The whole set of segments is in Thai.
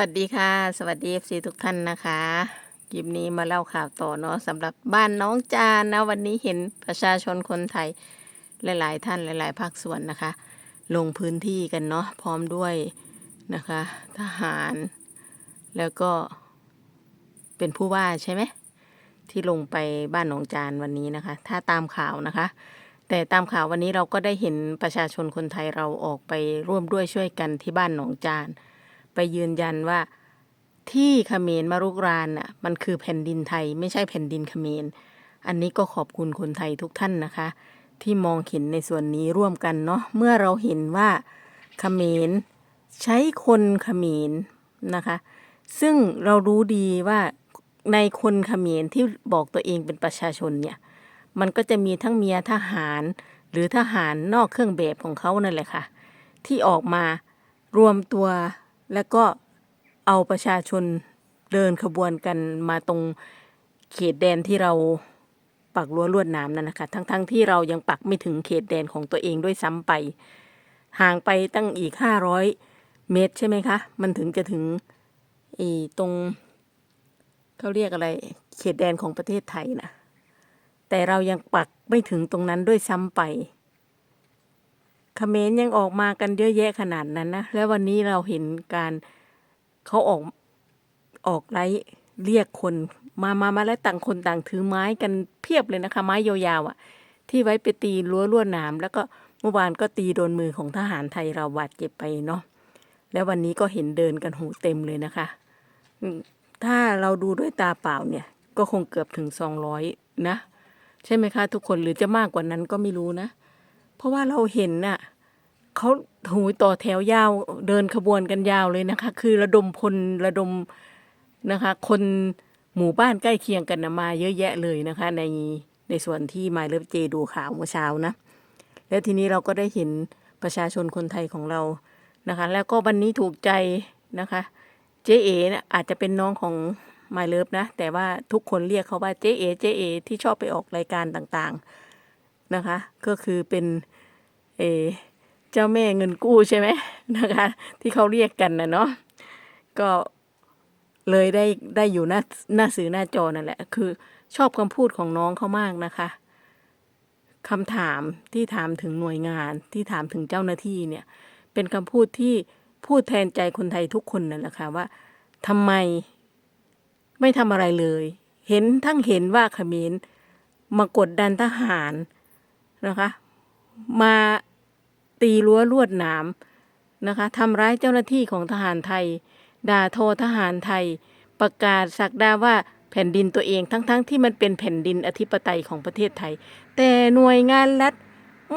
วัสดีค่ะ สวัสดีเอฟซีทุกท่านนะคะคลิปนี้มาเล่าข่าวต่อเนาะสำหรับบ้านน้องจานนะวันนี้เห็นประชาชนคนไทยหลาย ๆ ท่านหลาย ๆ ภาคส่วนนะคะ ลงพื้นที่กันเนาะพร้อมด้วยนะคะ ทหารแล้วก็เป็นผู้ว่าใช่ไหมที่ลงไปบ้านหนองจานวันนี้นะคะ ถ้าตามข่าวนะคะ แต่ตามข่าววันนี้เราก็ได้เห็นประชาชนคนไทยเราออกไปร่วมด้วยช่วยกันที่บ้านหนองจาน ไปยืนยันว่าที่เขมรมารุกรานน่ะมันคือแผ่นดินไทยไม่ใช่แผ่นดินเขมร อันนี้ก็ขอบคุณคนไทยทุกท่านนะคะ ที่มองเห็นในส่วนนี้ร่วมกันเนาะเมื่อเราเห็นว่าเขมรใช้คนเขมรนะคะ ซึ่งเรารู้ดีว่าในคนเขมรที่บอกตัวเองเป็นประชาชนเนี่ย มันก็จะมีทั้งเมียทหาร หรือทหารนอกเครื่องแบบของเขานั่นแหละค่ะ ที่ออกมารวมตัว แล้วก็เอาประชาชนเดินขบวนกันมาตรงเขตแดนที่เราปักรั้วลวดหนามนั่นนะคะ ทั้งๆทที่เรายังปักไม่ถึงเขตแดนของตัวเองด้วยซ้ำไป ห่างไปตั้งอีกห้าร้อยเมตรใช่ไหมคะ มันถึงจะถึงอีตรงเขาเรียกอะไร เขตแดนของประเทศไทยนะแต่เรายังปักไม่ถึงตรงนั้นด้วยซ้ำไป เขมรยังออกมากันเยอะแยะขนาดนั้นนะ แล้ววันนี้เราเห็นการเขาออกออกไล่เรียกคนมามามาแล้วต่างคนต่างถือไม้กันเพียบเลยนะคะ ไม้ยาวๆอะ ที่ไว้ไปตีรั้วลวดหนาม แล้วก็เมื่อวานก็ตีโดนมือของทหารไทยเราบาดเจ็บไปเนาะแล้ววันนี้ก็เห็นเดินกันหูเต็มเลยนะคะ ถ้าเราดูด้วยตาเปล่าเนี่ย ก็คงเกือบถึงสองร้อยนะ ใช่ไหมคะ ทุกคนหรือจะมากกว่านั้นก็ไม่รู้นะ เพราะว่าเราเห็นน่ะ เขาหูยต่อแถวยาวเดินขบวนกันยาวเลยนะคะ คือระดมพลระดมนะคะ คนหมู่บ้านใกล้เคียงกันนะมาเยอะแยะเลยนะคะ ในในส่วนที่มาเลิฟเจดูข่าวเมื่อเช้านะ แล้วทีนี้เราก็ได้เห็นประชาชนคนไทยของเรานะคะ แล้วก็วันนี้ถูกใจนะคะ เจ๊เอนะอาจจะเป็นน้องของมายเลิฟนะ แต่ว่าทุกคนเรียกเขาว่าเจ๊เอเจ๊เอที่ชอบไปออกรายการต่างๆนะคะ ก็คือเป็นเอ เจ้าแม่เงินกู้ใช่ไหมนะคะ ที่เขาเรียกกันนะเนาะก็เลยได้ได้อยู่หน้าหน้าสื่อหน้าจอนั่นแหละ คือชอบคำพูดของน้องเขามากนะคะคำถามที่ถามถึงหน่วยงานที่ถามถึงเจ้าหน้าที่เนี่ย เป็นคำพูดที่พูดแทนใจคนไทยทุกคนนั่นแหละค่ะว่าทำไมไม่ทำอะไรเลย เห็นทั้งเห็นว่าขมิรมากดดันทหารนะคะ มา ตีรั้วลวดหนามนะคะทำร้ายเจ้าหน้าที่ของทหารไทย ด่าโทอทหารไทย ประกาศสักดาว่าแผ่นดินตัวเองทั้งๆทที่มันเป็นแผ่นดินอธิปไตยของประเทศไทย แต่หน่วยงานรัฐ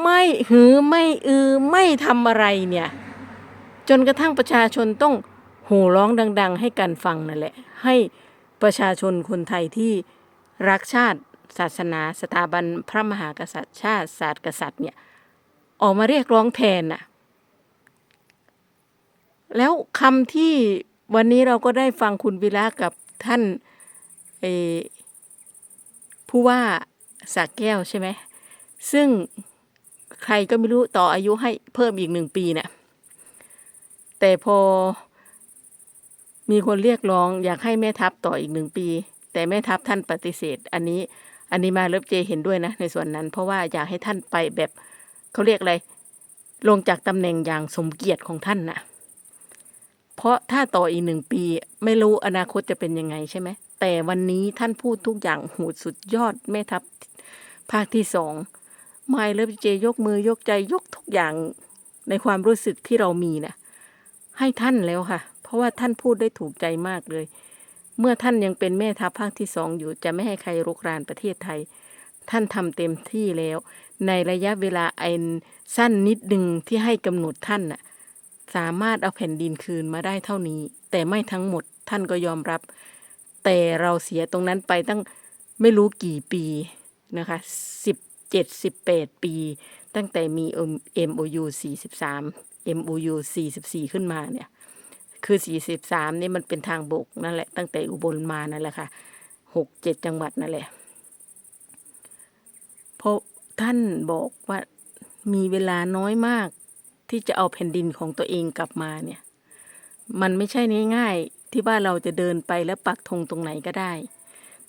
ไม่หือไม่อือไม่ทำอะไรเนี่ย จนกระทั่งประชาชนต้องโห่ร้องดัง ๆ ให้กันฟังนั่นแหละ ให้ประชาชนคนไทยที่รักชาติ ศาสนา สถาบันพระมหากษัตริย์ชาติศาสตร์กษัตริย์เนี่ย ออกมาเรียกร้องแทนน่ะ แล้วคำที่วันนี้เราก็ได้ฟังคุณวิระกับท่านผู้ว่าสากแก้วใช่ไหม ซึ่งใครก็ไม่รู้ต่ออายุให้เพิ่มอีกหนึ่งปีนี่ยแต่พอมีคนเรียกร้องอยากให้แม่ทัพต่ออีกหนึ่งปี แต่แม่ทัพท่านปฏิเสธ อันนี้อันนี้มาเลิฟเจเห็นด้วยนะในส่วนนั้น เพราะว่าอยากให้ท่านไปแบบ เขาเรียกอะไร ลงจากตำแหน่งอย่างสมเกียรติของท่านน่ะ เพราะถ้าต่ออีกหนึ่งปี ไม่รู้อนาคตจะเป็นยังไงใช่ไหม แต่วันนี้ท่านพูดทุกอย่างหูสุดยอดแม่ทัพภาคที่สองไม่เลิฟเจยกมือยกใจยกทุกอย่างในความรู้สึกที่เรามีน่ะให้ท่านแล้วค่ะ เพราะว่าท่านพูดได้ถูกใจมากเลย เมื่อท่านยังเป็นแม่ทัพภาคที่สองอยู่จะไม่ให้ใครรุกรานประเทศไทย ท่านทำเต็มที่แล้ว ในระยะเวลาอันสั้นนิดหนึ่งที่ให้กำหนดท่านน่ะสามารถเอาแผ่นดินคืนมาได้เท่านี้ แต่ไม่ทั้งหมดท่านก็ยอมรับ แต่เราเสียตรงนั้นไปตั้งไม่รู้กี่ปีนะคะสิบเจ็ดสิบแปดปี ตั้งแต่มี MOU 43 MOU 44 ขึ้นมาเนี่ยคือ 43นี่มันเป็นทางบกนั่นแหละตั้งแต่อุบลมานั่นแหละค่ะหกเจ็ดจังหวัดนั่นแหละเพราะ ท่านบอกว่ามีเวลาน้อยมาก ที่จะเอาแผ่นดินของตัวเองกลับมาเนี่ย มันไม่ใช่ง่ายที่ว่าเราจะเดินไปแล้วปักธงตรงไหนก็ได้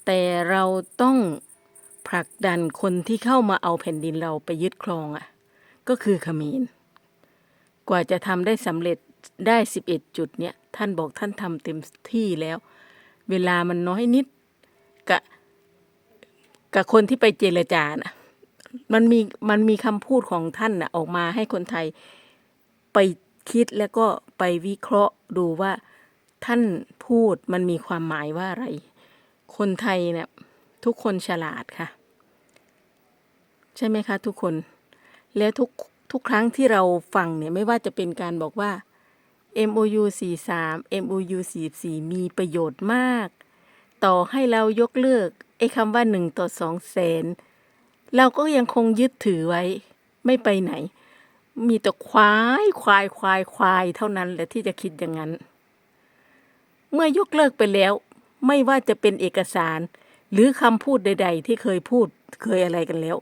แต่เราต้องผลักดันคนที่เข้ามาเอาแผ่นดินเราไปยึดครองอะ่ะ ก็คือขมรกว่าจะทำได้สำเร็จได้11จุดเนี่ย ท่านบอกท่านทำเต็มที่แล้ว เวลามันน้อยนิดกับกับคนที่ไปเจรจานะ มันมีมันมีคำพูดของท่านนะออกมาให้คนไทยไปคิดแล้วก็ไปวิเคราะห์ดูว่าท่านพูดมันมีความหมายว่าอะไร คนไทยเนี่ยทุกคนฉลาดค่ะ ใช่ไหมคะ ทุกคน แล้วทุกทุกครั้งที่เราฟังเนี่ยไม่ว่าจะเป็นการบอกว่า MOU 43 MOU 44 มีประโยชน์มาก ต่อให้เรายกเลิกไอ้คำว่า 1 ต่อ2แสน เราก็ยังคงยึดถือไว้ ไม่ไปไหน มีแต่ควายควายควายควายเท่านั้นแหละที่จะคิดอย่างนั้น เมื่อยกเลิกไปแล้ว ไม่ว่าจะเป็นเอกสาร หรือคำพูดใด ๆ ที่เคยพูดเคยอะไรกันแล้ว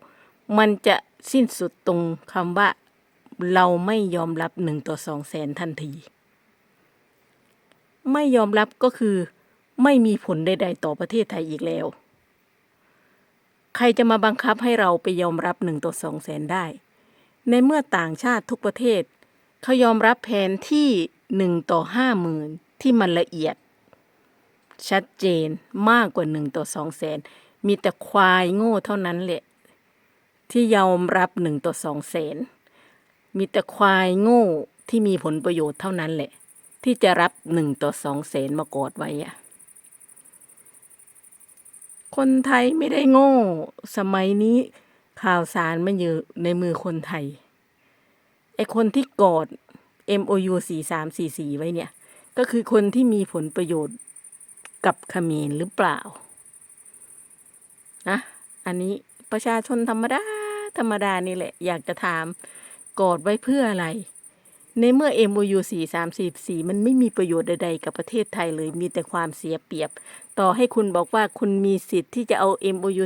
มันจะสิ้นสุดตรงคำว่า เราไม่ยอมรับหนึ่งต่อสองแสนทันที ไม่ยอมรับก็คือ ไม่มีผลใด ๆ ต่อประเทศไทยอีกแล้ว ใครจะมาบังคับให้เราไปยอมรับหนึ่งต่อสองแสนได้ ในเมื่อต่างชาติทุกประเทศ เขายอมรับแผนที่หนึ่งต่อห้าหมื่นที่มันละเอียด ชัดเจนมากกว่าหนึ่งต่อสองแสนมีแต่ควายโง่เท่านั้นแหละ ที่ยอมรับหนึ่งต่อสองแสนมีแต่ควายโง่ที่มีผลประโยชน์เท่านั้นแหละ ที่จะรับหนึ่งต่อสองแสนมากอดไว้อะ คนไทยไม่ได้โง่ สมัยนี้ข่าวสารมันอยู่ในมือคนไทย ไอคนที่กอด MOU 4344 ไว้เนี่ย ก็คือคนที่มีผลประโยชน์กับขมรหรือเปล่า นะ อันนี้ประชาชนธรรมดา ธรรมดานี่แหละ อยากจะถามกอดไว้เพื่ออะไร ในเมื่อ MOU 4344 มันไม่มีประโยชน์ใดๆ กับประเทศไทยเลย มีแต่ความเสียเปรียบ ต่อให้คุณบอกว่าคุณมีสิทธิ์ที่จะเอา MOU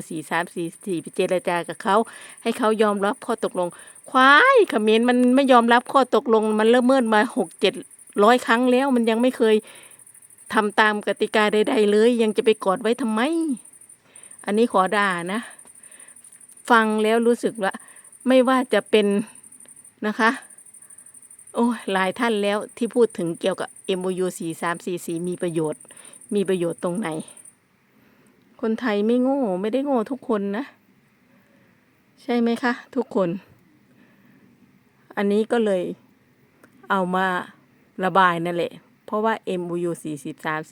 4344ไปเจรจากับเขา ให้เขายอมรับข้อตกลง ควายเขมรมันไม่ยอมรับข้อตกลง มันเริ่มเมินมาหกเจ็ดร้อยครั้งแล้ว มันยังไม่เคยทำตามกติกาใด ๆ เลย ยังจะไปกอดไว้ทำไม อันนี้ขอด่านะ ฟังแล้วรู้สึกว่า ไม่ว่าจะเป็นนะคะ โอ้ยหลายท่านแล้วที่พูดถึงเกี่ยวกับ MOU 4344มีประโยชน์ มีประโยชน์ตรงไหน คนไทยไม่โง่ไม่ได้โง่ทุกคนนะ ใช่ไหมคะทุกคน อันนี้ก็เลยเอามาระบายนั่นแหละ เพราะว่า MOU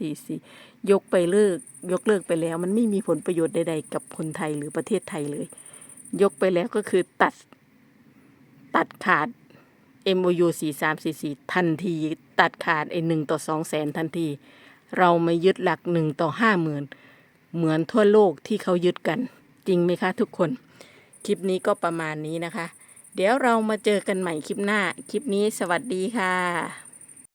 4344 ยกไปเลิก ยกเลิกไปแล้ว มันไม่มีผลประโยชน์ใดๆ กับคนไทยหรือประเทศไทยเลย ยกไปแล้วก็คือตัด ตัดขาด MOU 4344 ทันที ตัดขาดไอ้หนึ่งต่อสองแสนทันที เราไม่ยึดหลักหนึ่งต่อห้าหมื่นเหมือนทั่วโลกที่เขายึดกัน จริงไหมคะทุกคน คลิปนี้ก็ประมาณนี้นะคะ เดี๋ยวเรามาเจอกันใหม่คลิปหน้า คลิปนี้สวัสดีค่ะ